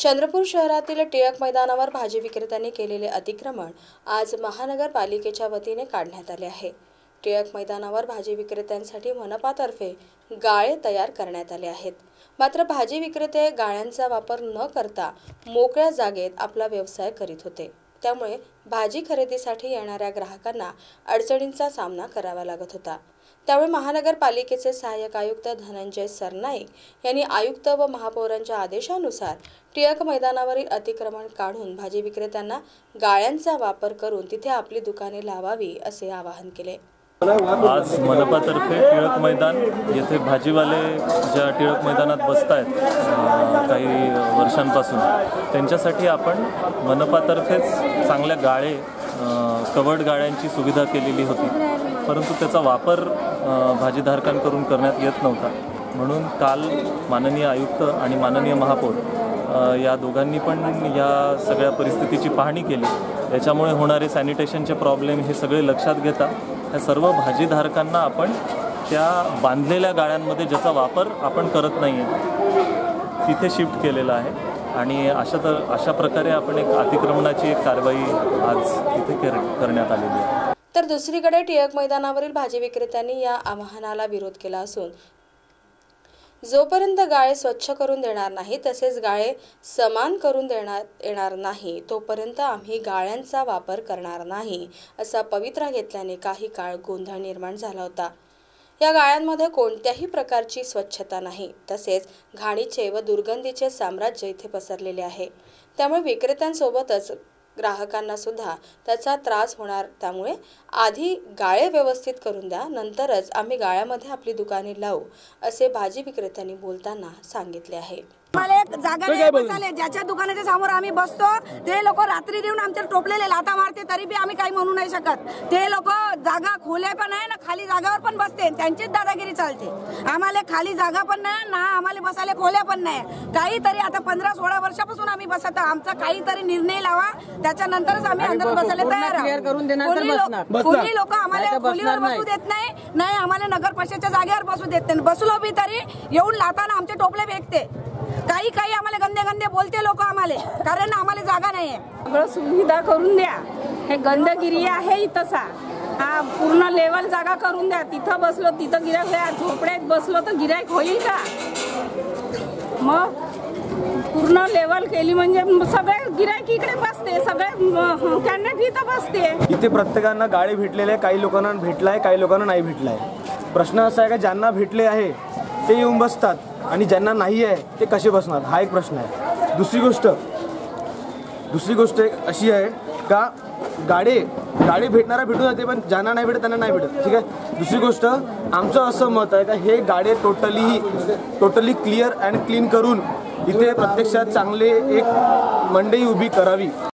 चंद्रपूर शहरातील टिळक मैदानावर भाजी विक्रेत्यांनी केलेले अतिक्रमण आज महानगरपालिकेच्या वतीने काढण्यात आले आहे. टिळक मैदानावर भाजी विक्रेत्यांसाठी मनपातर्फे गाळे तयार करण्यात आले आहेत. मात्र भाजी विक्रेते गाळ्यांचा वापर न करता मोकळ्या जागेत आपला व्यवसाय करीत होते. त्यामुळे भाजी खरेदीसाठी येणाऱ्या ग्राहकांना अडचणींचा सामना करावा लागत होता. त्यामुळे महानगरपालिकेचे सहाय्यक आयुक्त धनंजय सरनाईक यांनी आयुक्त व महापौरांच्या आदेशानुसार टिळक मैदानावरील अतिक्रमण काढून भाजी विक्रेत्यांना गाळ्यांचा वापर करून तिथे आपली दुकाने लावावी असे आवाहन केले. आज मनपातर्फे टिळक मैदान येथे भाजीवाले ज्या टिळक मैदानात बसत आहेत काही वर्षांपासून त्यांच्यासाठी आपण मनपातर्फेच चांगल्या गाळे कवड गाळ्यांची सुविधा केलेली होती. परंतु त्याचा वापर भाजीधारकांकडून करण्यात येत नव्हता. म्हणून काल माननीय आयुक्त आणि माननीय महापौर या दोघांनी पण या सगळ्या परिस्थितीची पाहणी केली. याच्यामुळे होणारे सॅनिटेशनचे प्रॉब्लेम हे सगळे लक्षात घेता ह्या सर्व भाजीधारकांना आपण त्या बांधलेल्या गाळ्यांमध्ये ज्याचा वापर आपण करत नाही आहे तिथे शिफ्ट केलेला आहे. आणि अशा तर अशा प्रकारे आपण एक अतिक्रमणाची एक कारवाई आज इथे कर करण्यात आलेली आहे. तर दुसरीकडे टिळक मैदानावरील भाजी विक्रेत्यांनी या आवाहनाला विरोध केला असून जोपर्यंत गाळे स्वच्छ करून देणार नाही तसेच गाळे समान करून देणार येणार नाही तोपर्यंत आम्ही गाळ्यांचा वापर करणार नाही असा पवित्रा घेतल्याने काही काळ गोंधळ निर्माण झाला होता. या गाळ्यांमध्ये कोणत्याही प्रकारची स्वच्छता नाही तसेच घाणीचे व दुर्गंधीचे साम्राज्य इथे पसरलेले आहे. त्यामुळे विक्रेत्यांसोबतच ग्राहकांना सुद्धा त्याचा त्रास होणार. त्यामुळे आधी गाळे व्यवस्थित करून द्या नंतरच आम्ही गाळ्यामध्ये आपली दुकाने लावू असे भाजी विक्रेत्यांनी बोलताना सांगितले आहे. आम्हाला एक जागा नाही बसायला ज्याच्या दुकानाच्या समोर आम्ही बसतो ते लोक रात्री देऊन आमच्या टोपलेले लाता मारते तरी बी आम्ही काही म्हणू नाही शकत. ते लोक जागा खोल्या पण आहे ना खाली जागावर पण बसते त्यांचीच दादागिरी चालते. आम्हाला खाली जागा पण नाही ना आम्हाला बसायला खोल्या पण नाही. काहीतरी आता पंधरा सोळा वर्षापासून आम्ही बसत. आमचा काहीतरी निर्णय लावा त्याच्यानंतरच आम्ही अंदर बसायला तयार कोणी लोक- आम्हाला खोलीवर बसू देत नाही नाही आम्हाला नगर परिषदच्या जागेवर बसू देत नाही. बसलो बी तरी येऊन लाताना आमचे टोपले फेकते. काही काही आम्हाला गंदे गंदे बोलते लोक आम्हाला. कारण आम्हाला जागा नाहीये. सगळं सुविधा करून द्या. हे गंदगिरी आहे तसा हा पूर्ण लेवल जागा करून द्या. तिथं बसलो तिथं गिरायक द्या झोपड्यात बसलो तर गिरायक होईल का? मग पूर्ण लेवल केली म्हणजे सगळे गिरायक इकडे बसते. सगळे कॅन्डेट इथं बसते. इथे प्रत्येकांना गाडी भेटलेले आहे. काही लोकांना भेटला आहे काही लोकांना नाही भेटला आहे प्रश्न असा आहे का ज्यांना भेटले आहे ते येऊन बसतात. आणि ज्यांना नाही आहे ते कसे बसणार? हा एक प्रश्न आहे. दुसरी गोष्ट दुसरी गोष्ट एक अशी आहे का गाडे गाडी भेटणारा भेटून जाते पण ज्यांना नाही भेटत त्यांना नाही भेटत. ठीक आहे? दुसरी गोष्ट आमचं असं मत आहे का हे गाडे totally totally clear and clean करून इथे प्रत्यक्षात चांगले एक मंडई उभी करावी.